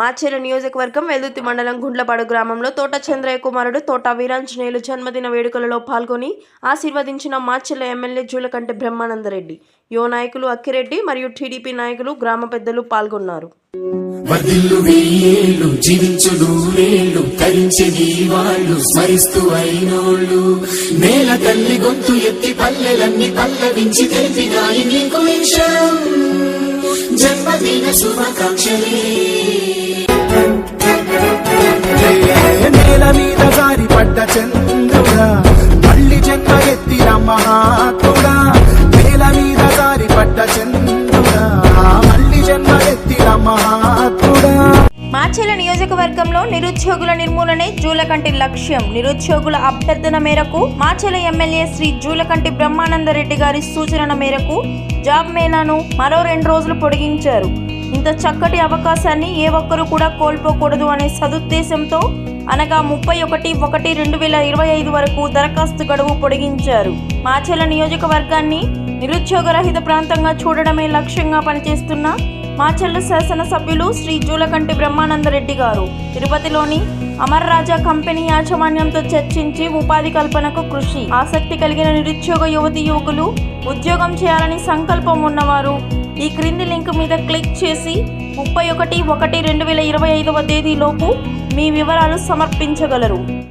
మాచేర నియోజకవర్గం వెల్దుర్తి మండలం గుండ్లపాడు గ్రామంలో తోట చంద్రయ్య కుమారుడు తోట వీరాంజనేయులు జన్మదిన వేడుకలలో పాల్గొని ఆశీర్వదించిన మాచెల్ల ఎమ్మెల్యే జూలకంటి బ్రహ్మానందరెడ్డి యువ నాయకులు అక్కిరెడ్డి మరియు టీడీపీ నాయకులు గ్రామ పెద్దలు పాల్గొన్నారు. నేల తల్లి గొంతు ఎత్తి పల్లెలన్నీ పల్లవించి తెలిపినాయి నీకు జన్మదిన శుభాకాంక్షలే. మహాత్ముడా నేల మీద దారి పడ్డ చంద్రుడా. మళ్ళీ జన్మ ఎత్తిన మహాత్ముడా. మాచెల నియోజకవర్గంలో నిరుద్యోగుల నిర్మూలనే జూలకంటి లక్ష్యం. నిరుద్యోగుల అభ్యర్థన మేరకు మాచెల ఎమ్మెల్యే శ్రీ జూలకంటి బ్రహ్మానందరెడ్డి గారి సూచన మేరకు జాబ్ మేళాను మరో రెండు రోజులు పొడిగించారు. ఇంత చక్కటి అవకాశాన్ని ఏ ఒక్కరూ కూడా కోల్పోకూడదు అనే సదుద్దేశంతో అనగా ముప్పై ఒకటి ఒకటి రెండు వేల ఇరవై ఐదు వరకు దరఖాస్తు గడువు పొడిగించారు. మాచెల నియోజకవర్గాన్ని నిరుద్యోగరహిత ప్రాంతంగా చూడడమే లక్ష్యంగా పనిచేస్తున్న మాచెల్ల శాసనసభ్యులు శ్రీ జూలకంటి బ్రహ్మానందరెడ్డి గారు. తిరుపతిలోని అమర్ రాజా కంపెనీ యాజమాన్యంతో చర్చించి ఉపాధి కల్పనకు కృషి. ఆసక్తి కలిగిన నిరుద్యోగ యువతి యువకులు ఉద్యోగం చేయాలని సంకల్పం ఉన్నవారు ఈ క్రింది లింక్ మీద క్లిక్ చేసి ముప్పై ఒకటి ఒకటి రెండు వేల ఇరవై ఐదవ తేదీలోపు మీ వివరాలు సమర్పించగలరు.